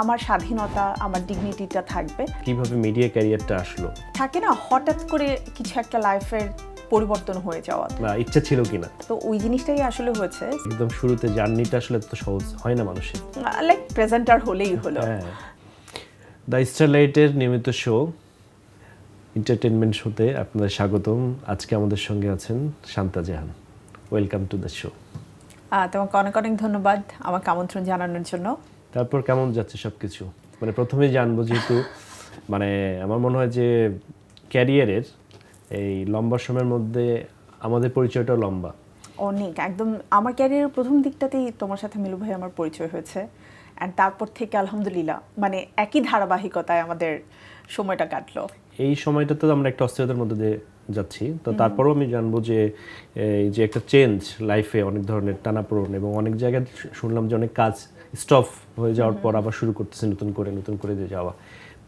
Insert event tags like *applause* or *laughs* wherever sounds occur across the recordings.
আমার স্বাধীনতা আমার ডিগনিটিটা থাকবে। কীভাবে মিডিয়া ক্যারিয়ারটা আসলো? থাকে না হঠাৎ করে কিছু একটা লাইফের পরিবর্তন হয়ে যাওয়া। বা ইচ্ছা ছিল কিনা? তো ওই জিনিসটাই আসলে হয়েছে। একদম শুরুতে জার্নিটা আসলে তো সহজ হয় না মানুষের। লাইক প্রেজেন্টার হলেই হলো। হ্যাঁ। দ্য স্টারলাইটের নিয়মিত শো এন্টারটেনমেন্ট শোতে আপনাদের স্বাগতম। আজকে আমাদের সঙ্গে আছেন Shanta Jahan. Welcome to the show তোমাকে অনেক অনেক ধন্যবাদ আমাকে আমন্ত্রণ জানানোর জন্য। তারপর কেমন যাচ্ছে সব কিছু মানে প্রথমেই জানব যেহেতু মানে আমার মনে হয় যে ক্যারিয়ারের এই লম্বা সময়ের মধ্যে আমাদের পরিচয়টাও লম্বা। অনেক একদম আমার ক্যারিয়ারের প্রথম দিকটাতেই তোমার সাথে মিলু ভাই আমার পরিচয় হয়েছে। অ্যান্ড তারপর থেকে আলহামদুলিল্লাহ মানে একই ধারাবাহিকতায় আমাদের সময়টা কাটলো। এই সময়টা তো আমরা একটা অস্থিরতার মধ্যে দিয়ে যাচ্ছি। তো তারপরেও আমি জানব যে এই যে একটা চেঞ্জ লাইফে অনেক ধরনের টানাপোড়ন এবং অনেক জায়গায় শুনলাম যে অনেক কাজ স্টপ হয়ে যাওয়ার পর আবার শুরু করতেছে নতুন করে নতুন করে যে যাওয়া।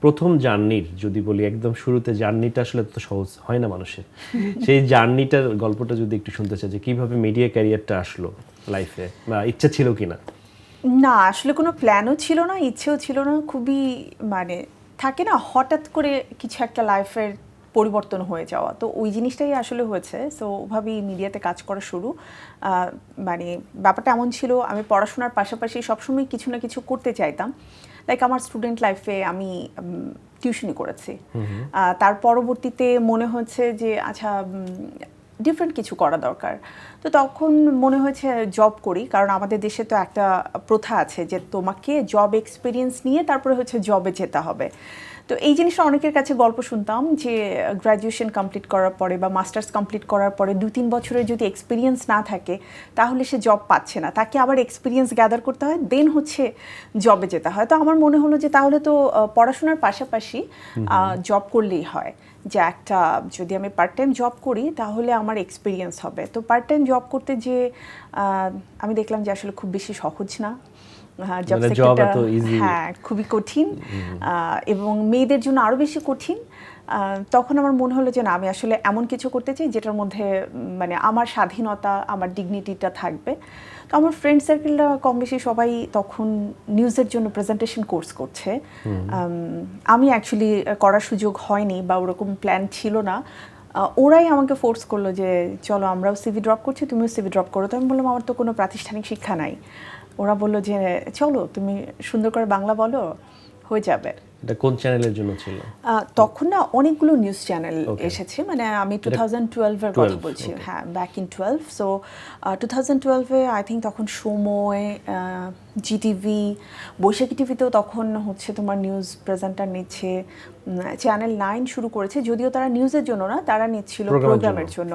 প্রথম জার্নির যদি বলি একদম শুরুতে জার্নিটা আসলে তো সহজ হয় না মানুষের। *laughs* সেই জার্নিটার গল্পটা যদি একটু শুনতে চাই যে কীভাবে মিডিয়া ক্যারিয়ারটা আসলো লাইফে বা ইচ্ছা ছিল কিনা? না আসলে কোনো প্ল্যানও ছিল না ইচ্ছেও ছিল না। খুবই মানে থাকে না হঠাৎ করে কিছু একটা লাইফের পরিবর্তন হয়ে যাওয়া। তো ওই জিনিসটাই আসলে হয়েছে। সো ওভাবেই মিডিয়াতে কাজ করা শুরু। মানে ব্যাপারটা এমন ছিল আমি পড়াশোনার পাশাপাশি সবসময় কিছু না কিছু করতে চাইতাম। লাইক আমার স্টুডেন্ট লাইফে আমি টিউশনি করেছি। তার পরবর্তীতে মনে হচ্ছে যে আচ্ছা ডিফারেন্ট কিছু করা দরকার। তো তখন মনে হয়েছে জব করি কারণ আমাদের দেশে তো একটা প্রথা আছে যে তোমাকে জব এক্সপিরিয়েন্স নিয়ে তারপরে হচ্ছে জবে যেতে হবে। তো এই জিনিসটা অনেকের কাছে গল্প শুনতাম যে গ্র্যাজুয়েশন কমপ্লিট করার পরে বা মাস্টার্স কমপ্লিট করার পরে দু তিন বছরের যদি এক্সপিরিয়েন্স না থাকে তাহলে সে জব পাচ্ছে না। তাকে আবার এক্সপিরিয়েন্স গ্যাদার করতে হয় দেন হচ্ছে জবে যেতে হয়। তো আমার মনে হলো যে তাহলে তো পড়াশোনার পাশাপাশি জব করলেই হয়। যে একটা যদি আমি পার্ট টাইম জব করি তাহলে আমার এক্সপিরিয়েন্স হবে। তো পার্ট টাইম জব করতে যে আমি দেখলাম যে আসলে খুব বেশি সহজ না। জব মানে এত easy। হ্যাঁ খুবই কঠিন। এবং মেয়েদের জন্য আরও বেশি কঠিন। তখন আমার মনে হলো যে না আমি আসলে এমন কিছু করতে চাই যেটার মধ্যে মানে আমার স্বাধীনতা আমার ডিগনিটিটা থাকবে। তো আমার ফ্রেন্ড সার্কেলরা কম বেশি সবাই তখন নিউজের জন্য প্রেজেন্টেশন কোর্স করছে। আম, আমি অ্যাকচুয়ালি করার সুযোগ হয়নি বা ওরকম প্ল্যান ছিল না। ওরাই আমাকে ফোর্স করল যে চলো আমরাও সিভি ড্রপ করছি তুমিও সিভি ড্রপ করো। তো আমি বললাম আমার তো কোনো প্রাতিষ্ঠানিক শিক্ষা নাই। ওরা বলল যে চলো তুমি সুন্দর করে বাংলা বলো হয়ে যাবে। এটা কোন চ্যানেলের জন্য ছিল? তখন না অনেকগুলো নিউজ চ্যানেল এসেছে। মানে আমি টু থাউজেন্ড টুয়েলভের কথা বলছি হ্যাঁ back in twelve so two thousand টুয়েলভে আই থিঙ্ক তখন সময় জিটিভি বৈশাখী টিভিতেও তখন হচ্ছে তোমার নিউজ প্রেজেন্টার নিচ্ছে। চ্যানেল নাইন শুরু করেছে যদিও তারা নিউজের জন্য না তারা নিচ্ছিল প্রোগ্রামের জন্য।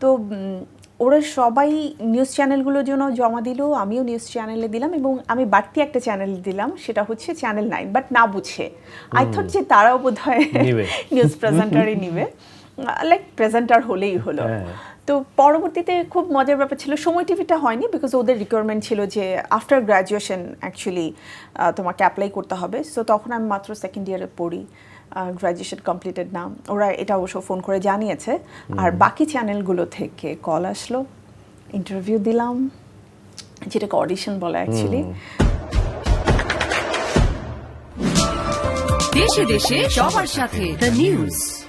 তো ওরা সবাই নিউজ চ্যানেলগুলোর জন্য জমা দিল আমিও নিউজ চ্যানেলে দিলাম এবং আমি বাড়তি একটা চ্যানেল দিলাম সেটা হচ্ছে চ্যানেল নাইন বাট না বুঝে। আই থট যে তারাও বোধ হয়। নিউজ প্রেজেন্টারই নিবে। *laughs* লাইক প্রেজেন্টার হলেই হলো। হ্যাঁ। তো পরবর্তীতে খুব মজার ব্যাপার ছিল সময় টিভিটা হয়নি বিকজ ওদের রিকোয়ারমেন্ট ছিল যে আফটার গ্র্যাজুয়েশন অ্যাকচুয়ালি তোমাকে অ্যাপ্লাই করতে হবে। সো তখন আমি মাত্র সেকেন্ড ইয়ারে পড়ি। গ্র্যাজুয়েশন কমপ্লিটেড না। ওরা এটা অবশ্য ফোন করে জানিয়েছে। আর বাকি চ্যানেলগুলো থেকে কল আসলো। ইন্টারভিউ দিলাম। যেটাকে অডিশন বলে অ্যাকচুয়ালি দেশে দেশে সবার সাথে দ্য নিউজ